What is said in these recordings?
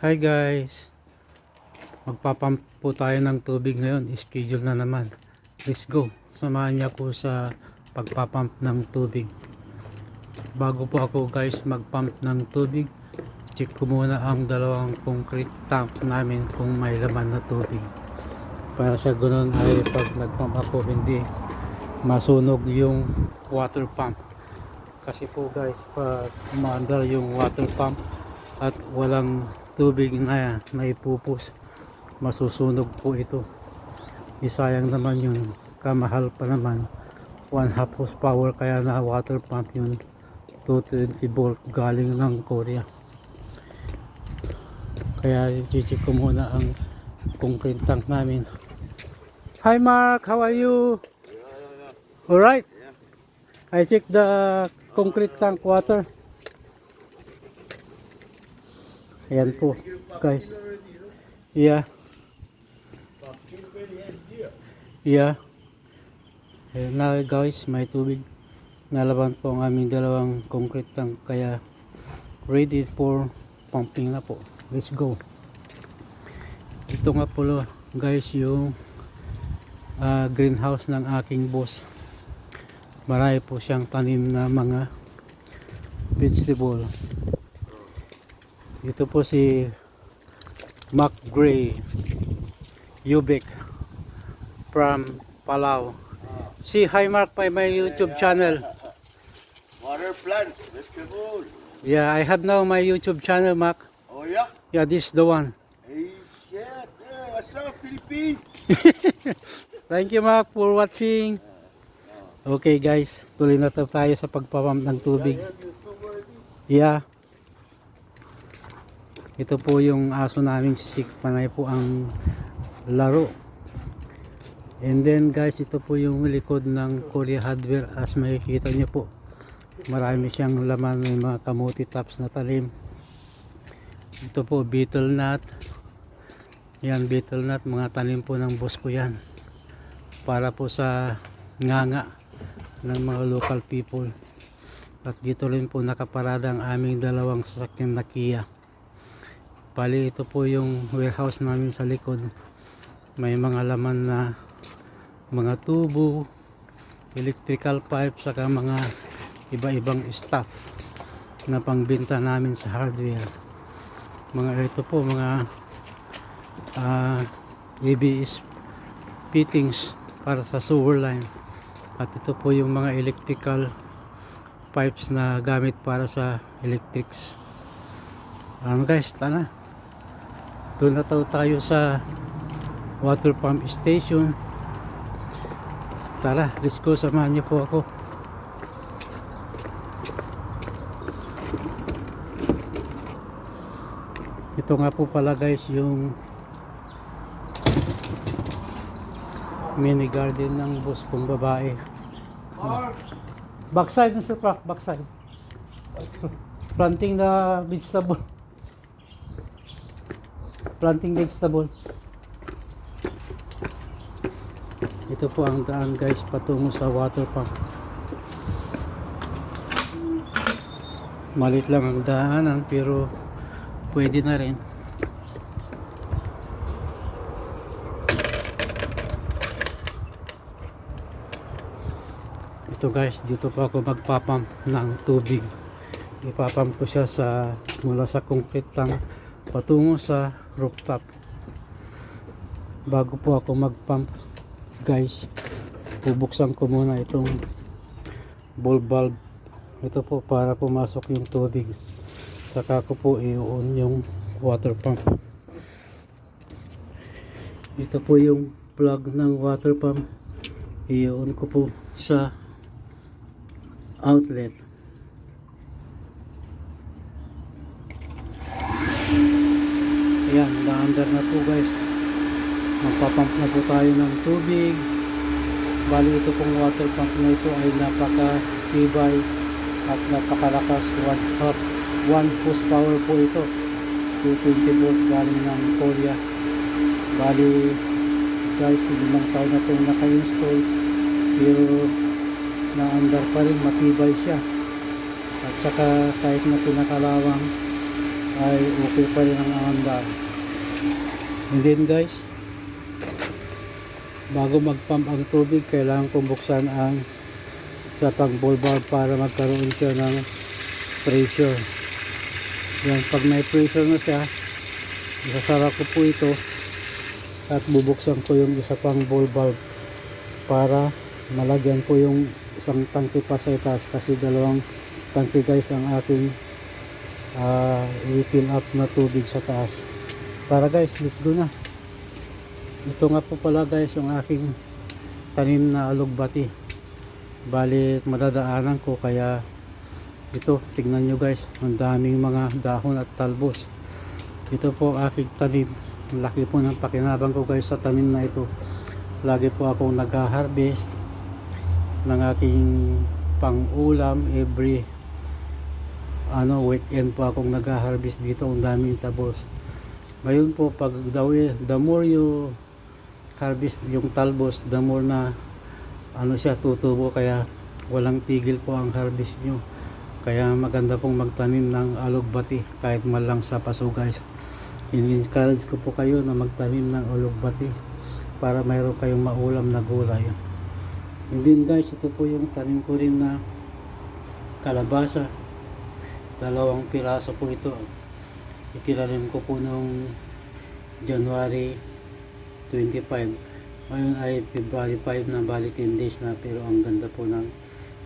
Hi guys. Magpapump po tayo ng tubig ngayon. Schedule na naman. Let's go. Samahan niya po sa pagpapump ng tubig. Bago po ako guys magpump ng tubig, check ko muna ang dalawang concrete tank namin kung may laman na tubig. Para sa ganun ay pag nagpump ako hindi masunog yung water pump. Kasi po guys, pag umaandar yung water pump at walang tubig na naipupus, masusunog po ito. Isayang naman yung kamahal pa naman. 1 half horsepower kaya na water pump yun 220 volt galing ng Korea. Kaya i-check ko muna ang concrete tank namin. Hi Mark, how are you? Alright. I check the concrete tank water. Ayan po, guys. Yeah. Yeah. Ayan na guys, may tubig. Nalaban po ang aming dalawang concrete tank kaya ready for pumping na po. Let's go. Ito nga po guys yung ah, greenhouse ng aking boss. Marami po siyang tanim na mga vegetable. Ito po si Mac Gray Ubik from Palau. Si hi Mark by my YouTube channel. Water plant, vegetable. Yeah, I have now my YouTube channel, Mark. Oh yeah? Yeah, this is the one. Hey shit. Hey, what's up, Philippines? Thank you, Mark, for watching. Okay, guys. Tuloy na tayo sa pagpapump ng tubig. Yeah. Ito po yung aso namin si Sik. Panay po ang laro. And then guys, ito po yung likod ng Korea Hardware. As makikita nyo po, marami siyang laman ng mga kamuti tops na talim. Ito po, beetle nut. Yan, beetle nut. Mga tanim po ng boss ko yan. Para po sa nganga ng mga local people. At dito rin po nakaparada ang aming dalawang sasakyan na Kia. Bali ito po yung warehouse namin sa likod. May mga laman na mga tubo, electrical pipe, saka mga iba-ibang stuff na pangbenta namin sa hardware. Mga ito po, mga ah, ABS fittings para sa sewer line. At ito po yung mga electrical pipes na gamit para sa electrics. Ano guys, tana. Doon na tayo tayo sa water pump station. Tara, let's go. Samahan niyo po ako. Ito nga po pala guys yung mini garden ng boss kong babae. Backside Mr. Prof, backside. Planting the vegetable. Planting vegetable. Ito po ang daan guys patungo sa water pump. Malit lang ang daanan pero pwede na rin. Ito guys, dito pa ako magpapump ng tubig. Ipapump ko siya sa mula sa concrete tank patungo sa rooftop. Bago po ako magpump, guys, bubuksan ko muna itong ball valve. Ito po para pumasok yung tubig. Saka ko po i-on yung water pump. Ito po yung plug ng water pump. I-on ko po sa outlet. Ayan, na-under na po guys. Magpapump na po tayo ng tubig. Bali ito pong water pump na ito ay napaka-tibay at napakalakas. 1 half 1 horsepower po ito. 220 volt galing ng Korea. Bali guys, limang taon na itong naka-install. Pero na-under pa rin, matibay siya. At saka kahit na pinakalawang ay okay pa rin ang andar. And then guys, bago mag-pump ang tubig, kailangan kong buksan ang sa pang valve para magkaroon siya ng pressure. Yan, pag may pressure na siya, isasara ko po ito at bubuksan ko yung isa pang ball valve para malagyan ko yung isang tangke pa sa itaas kasi dalawang tangke guys ang aking uh, i-fill up na tubig sa taas. Tara guys let's go na. Ito nga po pala guys yung aking tanim na alugbati bali madadaanan ko kaya ito tignan nyo guys ang daming mga dahon at talbos. Ito po aking tanim. Laki po ng pakinabang ko guys sa tanim na ito. Lagi po akong nag-harvest ng aking pang-ulam every ano weekend po akong nag-harvest dito. Ang daming talbos ngayon po pag the, the more you harvest yung talbos the more na ano siya tutubo. Kaya walang tigil po ang harvest nyo. Kaya maganda pong magtanim ng alugbati kahit man lang sa paso guys. In-encourage ko po kayo na magtanim ng alugbati para mayroon kayong maulam na gulay. And then guys ito po yung tanim ko rin na kalabasa dalawang piraso po ito. Itinanim ko po noong January 25 ngayon ay February 5 na bali 10 days na pero ang ganda po ng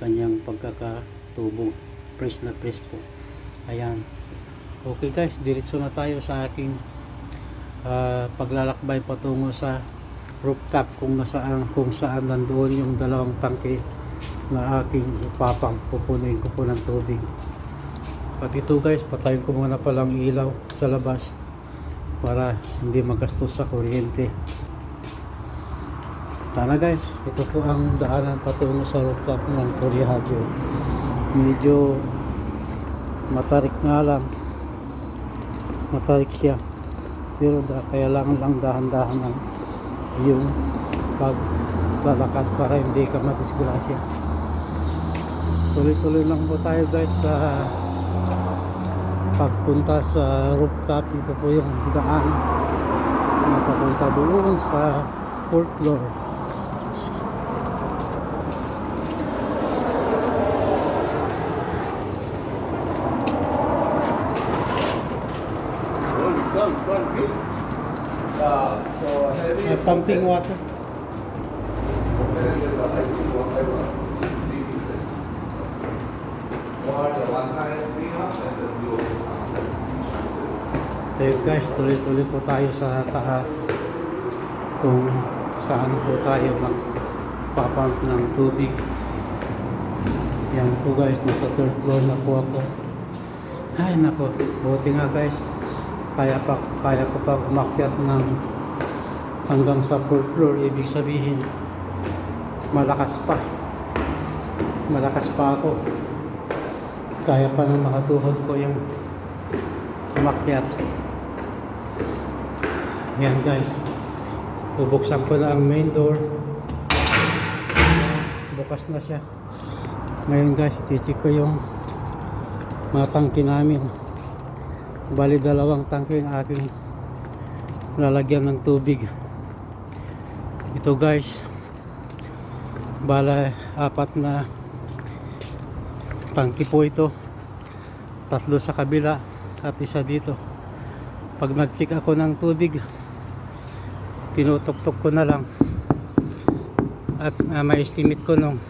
kanyang pagkakatubo. Fresh na fresh po. Ayan. Okay guys. Diretso na tayo sa aking ah, paglalakbay patungo sa rooftop kung nasaan kung saan nandoon yung dalawang tangke na aking ipapang pupunuin ko po ng tubig at ito guys patayin ko muna palang ilaw sa labas para hindi magastos sa kuryente. Sana guys ito po ang daanan patungo sa rooftop ng Korea Hadyo medyo matarik nga lang. Matarik siya. Pero da, kaya lang dahan-dahan ang yung paglalakad para hindi ka madisgrasya. Tuloy-tuloy lang po tayo guys sa pagpunta sa rooftop ito po yung daan na papunta doon sa fourth floor. Yeah, so heavy. pumping water Operated by whatever three pieces. One, the one time clean up and then you. Guys, tuloy-tuloy po tayo sa taas kung saan po tayo magpapump ng tubig. Yan po guys, nasa third floor na po ako. Ay nako, buti nga guys. Kaya pa kaya ko pa umakyat ng hanggang sa fourth floor, ibig sabihin malakas pa. Malakas pa ako. Kaya pa nang makatuhod ko yung umakyat. Yan guys. Bubuksan ko na ang main door. Bukas na siya. Ngayon guys, isi-check ko yung mga tangke namin. Bali dalawang tangke ang aking lalagyan ng tubig. Ito guys. Bala apat na tangke po ito. Tatlo sa kabila at isa dito. Pag nag-check ako ng tubig, tinutok-tok ko na lang. At uh, may estimate ko nung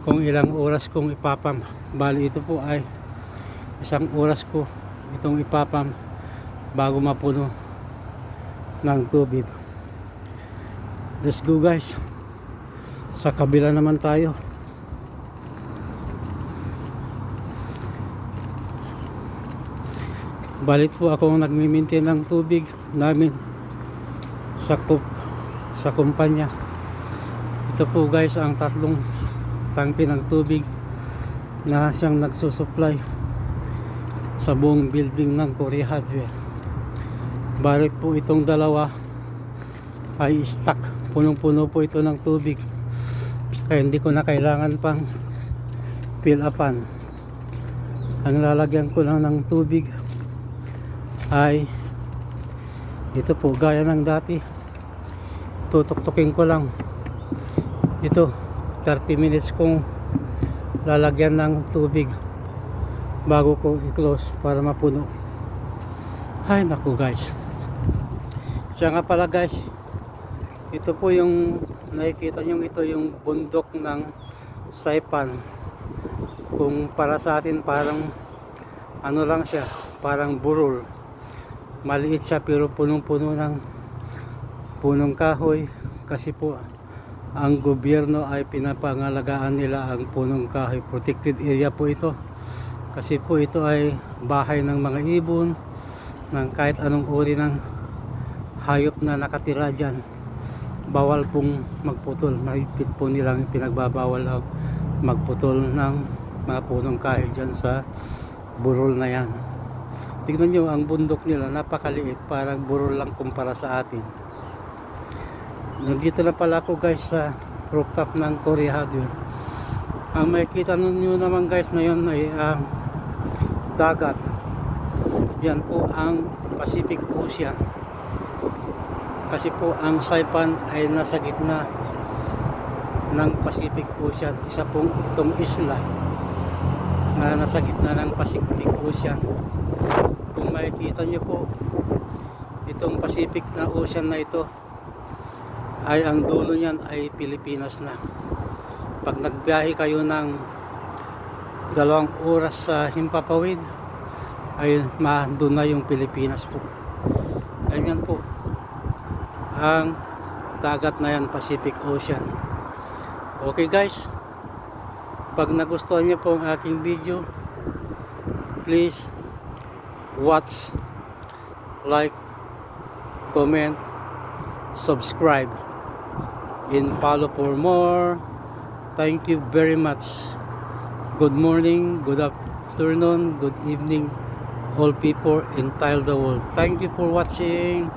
kung ilang oras kong ipapam. Bali ito po ay isang oras ko itong ipapam bago mapuno ng tubig. Let's go guys. Sa kabila naman tayo. Balit po ako nagmi-maintain ng tubig namin sa kup sa kumpanya. Ito po guys ang tatlong tangke ng tubig na siyang nagsusupply sa buong building ng Korea Hardware. Balik po itong dalawa ay stuck punong puno po ito ng tubig. Kaya hindi ko na kailangan pang fill upan. Ang lalagyan ko lang ng tubig ay ito po gaya ng dati tutuktukin ko lang. Ito 30 minutes kong lalagyan ng tubig bago ko i-close para mapuno. Ay naku guys. Siya nga pala guys. Ito po yung nakikita nyo ito yung bundok ng Saipan. Kung para sa atin parang ano lang siya parang burol. Maliit siya pero punong-puno ng punong kahoy kasi po ang gobyerno ay pinapangalagaan nila ang punong kahoy. Protected area po ito. Kasi po ito ay bahay ng mga ibon ng kahit anong uri ng hayop na nakatira dyan. Bawal pong magputol. Mahigpit po nilang pinagbabawal ang magputol ng mga punong kahoy dyan sa burol na yan. Tignan nyo ang bundok nila napakaliit. Parang burol lang kumpara sa atin nandito na pala ako guys sa rooftop ng Korea Hardware. Ang makikita nyo naman guys na yun ay ang dagat. Yan po ang Pacific Ocean. Kasi po ang Saipan ay nasa gitna ng Pacific Ocean. Isa pong itong isla na nasa gitna ng Pacific Ocean. Kung makikita nyo po itong Pacific na Ocean na ito ay ang dulo niyan ay Pilipinas na. Pag nagbiyahe kayo ng dalawang oras sa Himpapawid ay doon na yung Pilipinas po. Ganyan po ang dagat na yan Pacific Ocean. Okay guys. Pag nagustuhan niyo po ang aking video please watch like comment subscribe and follow for more. Thank you very much. Good morning good afternoon good evening all people in entire the world. Thank you for watching